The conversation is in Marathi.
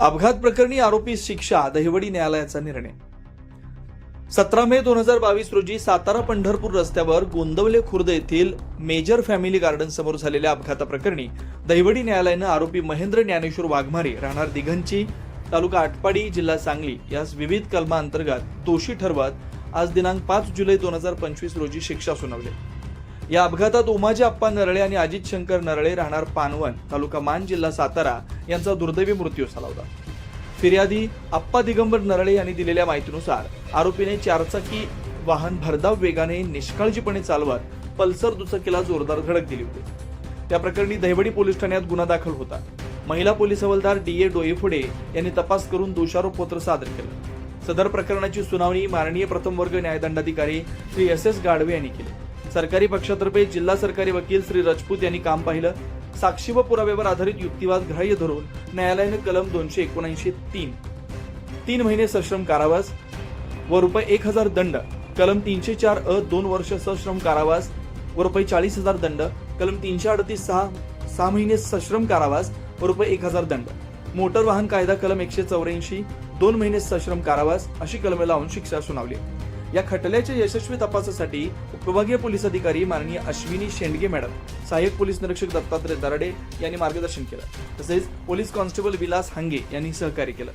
अपघात प्रकरणी आरोपी शिक्षा दहिवडी न्यायालयाचा निर्णय. सतरा मे दोन हजार बावीस रोजी सातारा पंढरपूर रस्त्यावर गोंदवले खुर्द येथील मेजर फॅमिली गार्डन समोर झालेल्या अपघाताप्रकरणी दहिवडी न्यायालयानं आरोपी महेंद्र ज्ञानेश्वर वाघमारे राहणार दिघंची तालुका आटपाडी जिल्हा सांगली यास विविध कलमांतर्गत दोषी ठरवत आज दिनांक पाच जुलै दोन हजार पंचवीस रोजी शिक्षा सुनावली. या अपघातात उमाजी अप्पा नरळे आणि अजित शंकर नरळे राहणार पानवण तालुका मान जिल्हा सातारा यांचा दुर्दैवी मृत्यू झाला होता. फिर्यादी अप्पा दिगंबर नरळे यांनी दिलेल्या माहितीनुसार आरोपीने चारचाकी वाहन भरधाव वेगाने निष्काळजीपणे चालवत पल्सर दुचाकीला जोरदार धडक दिली होती. त्या प्रकरणी दहिवडी पोलीस ठाण्यात गुन्हा दाखल होता. महिला पोलीस हवालदार डी ए डोईफुडे यांनी तपास करून दोषारोपपत्र सादर केलं. सदर प्रकरणाची सुनावणी माननीय प्रथम वर्ग न्यायदंडाधिकारी श्री एस एस गाडवे यांनी केली. सरकारी पक्षातर्फे जिल्हा सरकारी वकील श्री राजपूत यांनी काम पाहिलं. साक्षी व पुराव्यावर आधारित युक्तिवाद ग्राह्य धरून न्यायालयानं कलम दोनशे एकोणऐंशी तीन तीन महिने सश्रम कारावास व रुपये एक हजार दंड कलम तीनशे चार अ दोन वर्ष सश्रम कारावास व रुपये चाळीस हजार दंड कलम तीनशे अडतीस सहा सहा महिने सश्रम कारावास व रुपये एक हजार दंड. मोटर वाहन कायदा कलम एकशे चौऱ्याऐंशी दोन महिने सश्रम कारावास अशी कलमे लावून शिक्षा सुनावली. या खटल्याच्या यशस्वी तपासासाठी उपविभागीय पोलीस अधिकारी माननीय अश्विनी शेंडगे मॅडम सहाय्यक पोलीस निरीक्षक दत्तात्रय दराडे यांनी मार्गदर्शन केलं. तसेच पोलीस कॉन्स्टेबल विलास हांगे यांनी सहकार्य केलं.